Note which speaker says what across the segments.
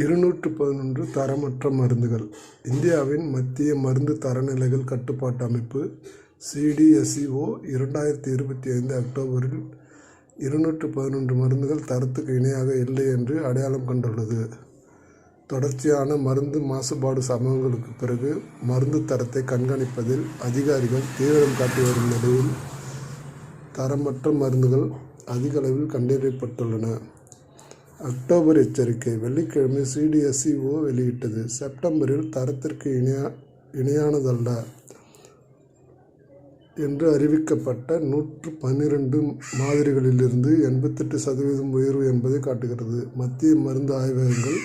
Speaker 1: இருநூற்று பதினொன்று தரமற்ற மருந்துகள். இந்தியாவின் மத்திய மருந்து தரநிலைகள் கட்டுப்பாட்டு அமைப்பு சிடிஎஸ்இஓ இரண்டாயிரத்தி இருபத்தி ஐந்து அக்டோபரில் இருநூற்று பதினொன்று மருந்துகள் தரத்துக்கு இணையாக இல்லை என்று அடையாளம் கண்டுள்ளது. தொடர்ச்சியான மருந்து மாசுபாடு சம்பவங்களுக்கு பிறகு மருந்து தரத்தை கண்காணிப்பதில் அதிகாரிகள் தீவிரம் காட்டி வரும் நிலையில் தரமற்ற மருந்துகள் அதிக அளவில் கண்டறியப்பட்டுள்ளன. அக்டோபர் எச்சரிக்கை. வெள்ளிக்கிழமை சிடிஎஸ்இஓ வெளியிட்டது. செப்டம்பரில் தரத்திற்கு இணையா இணையானதல்ல என்று அறிவிக்கப்பட்ட நூற்று பன்னிரெண்டு மாதிரிகளிலிருந்து எண்பத்தெட்டு சதவீதம் உயர்வு என்பதை காட்டுகிறது. மத்திய மருந்து ஆய்வகங்கள்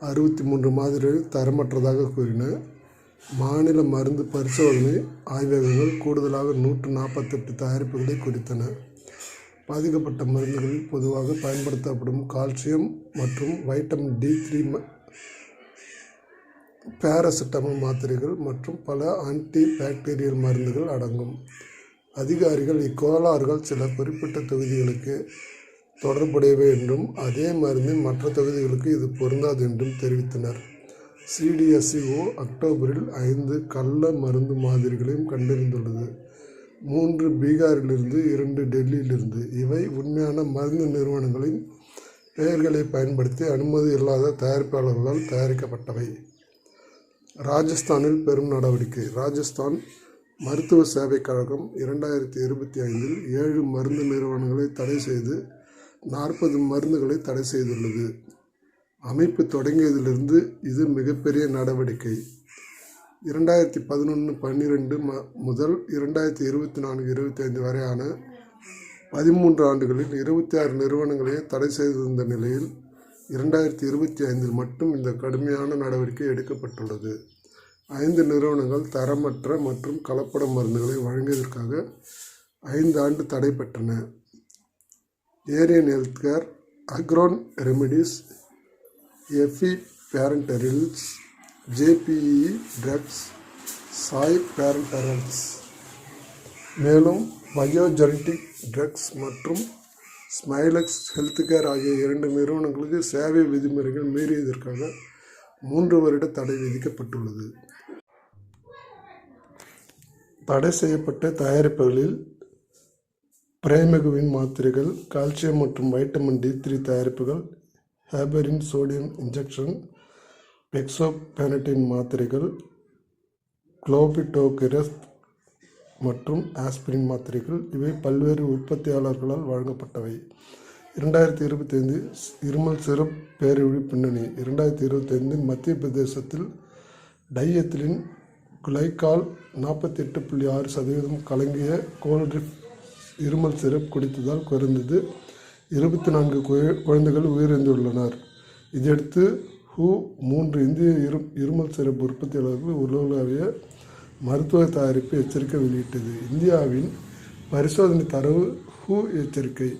Speaker 1: அறுபத்தி மூன்று மாதிரிகள் தரமற்றதாக கூறின. மாநில மருந்து பரிசோதனை ஆய்வகங்கள் கூடுதலாக நூற்று நாற்பத்தெட்டு தயாரிப்புகளை குறித்தன. பாதிக்கப்பட்ட மருந்துகளில் பொதுவாக பயன்படுத்தப்படும் கால்சியம் மற்றும் வைட்டமின் டி த்ரீ பேராசிட்டமால் மாத்திரைகள் மற்றும் பல ஆன்டி பாக்டீரியல் மருந்துகள் அடங்கும். அதிகாரிகள் இக்கோளாறுகள் சில குறிப்பிட்ட தொகுதிகளுக்கு தொடர்புடையவை என்றும் அதே மருந்தின் மற்ற தொகுதிகளுக்கு இது பொருந்தாது என்றும் தெரிவித்தனர். சிடிஎஸ்இஓ அக்டோபரில் ஐந்து கள்ள மருந்து மாதிரிகளையும் கண்டறிந்துள்ளது. மூன்று பீகாரிலிருந்து இரண்டு டெல்லியிலிருந்து. இவை உண்மையான மருந்து நிறுவனங்களின் பெயர்களை பயன்படுத்தி அனுமதி இல்லாத தயாரிப்பாளர்களால் தயாரிக்கப்பட்டவை. ராஜஸ்தானில் பெரும் நடவடிக்கை. ராஜஸ்தான் மருத்துவ சேவை கழகம் இரண்டாயிரத்தி இருபத்தி ஐந்தில் ஏழு மருந்து நிறுவனங்களை தடை செய்து நாற்பது மருந்துகளை தடை செய்துள்ளது. அமைப்பு தொடங்கியதிலிருந்து இது மிகப்பெரிய நடவடிக்கை. இரண்டாயிரத்தி பதினொன்று பன்னிரெண்டு ம முதல் இரண்டாயிரத்தி இருபத்தி நான்கு இருபத்தி ஐந்து வரையான பதிமூன்று ஆண்டுகளில் இருபத்தி ஆறு நிறுவனங்களையே தடை செய்திருந்த நிலையில் இரண்டாயிரத்தி இருபத்தி ஐந்தில் மட்டும் இந்த கடுமையான நடவடிக்கை எடுக்கப்பட்டுள்ளது. ஐந்து நிறுவனங்கள் தரமற்ற மற்றும் கலப்பட மருந்துகளை வழங்கியதற்காக ஐந்து ஆண்டு தடை பெற்றன. ஏரியன் ஹெல்த்கேர் அக்ரோன் ரெமிடிஸ் எஃபி parenterals JPE drugs Sai parenterals மேலும் பயோஜெனடிக் ட்ரக்ஸ் மற்றும் ஸ்மைலக்ஸ் ஹெல்த் கேர் ஆகிய இரண்டு நிறுவனங்களுக்கு சேவை விதிமுறைகள் மீறியதற்காக மூன்று வருட தடை விதிக்கப்பட்டுள்ளது. தடை செய்யப்பட்ட தயாரிப்புகளில் பிரேமகுவின் மாத்திரைகள் கால்சியம் மற்றும் வைட்டமின் டி த்ரீ தயாரிப்புகள் ஹேபரின் சோடியம் இன்ஜெக்ஷன் பெக்சோபெனடின் மாத்திரைகள் குளோபிடோகிரஸ் மற்றும் ஆஸ்பிரின் மாத்திரைகள். இவை பல்வேறு உற்பத்தியாளர்களால் வழங்கப்பட்டவை. இரண்டாயிரத்தி இருபத்தைந்து இருமல் சிறப்பு பேரழிவு பின்னணி. இரண்டாயிரத்தி இருபத்தி ஐந்தில் மத்திய பிரதேசத்தில் டையத்திலின் குளைக்கால் நாற்பத்தி எட்டு புள்ளி ஆறு சதவீதம் கலங்கிய கோல்ட்ரிப் இருமல் சிரப் குடித்ததால் குறைந்தது இருபத்தி நான்கு குழந்தைகள் உயிரிழந்துள்ளனர். இதையடுத்து ஹூ மூன்று இந்திய இரு இருமல் சிறப்பு உற்பத்தியாளர்கள் உலகளாவிய மருத்துவ தயாரிப்பு எச்சரிக்கை வெளியிட்டது. இந்தியாவின் பரிசோதனை தரவு ஹூ எச்சரிக்கை.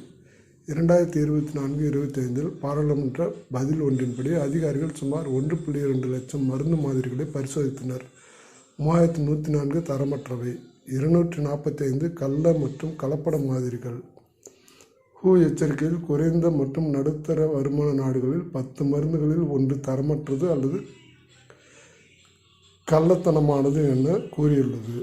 Speaker 1: இரண்டாயிரத்தி இருபத்தி நான்கு இருபத்தி ஐந்தில் பாராளுமன்ற பதில் ஒன்றின்படி அதிகாரிகள் சுமார் ஒன்று புள்ளி இரண்டு லட்சம் மருந்து மாதிரிகளை பரிசோதித்தனர். மூவாயிரத்தி நூற்றி நான்கு தரமற்றவை. இருநூற்றி நாற்பத்தைந்து கள்ள மற்றும் கலப்பட மாதிரிகள். ஹூ எச்சரிக்கையில் குறைந்த மற்றும் நடுத்தர வருமான நாடுகளில் பத்து மருந்துகளில் ஒன்று தரமற்றது அல்லது கள்ளத்தனமானது என கூறியுள்ளது.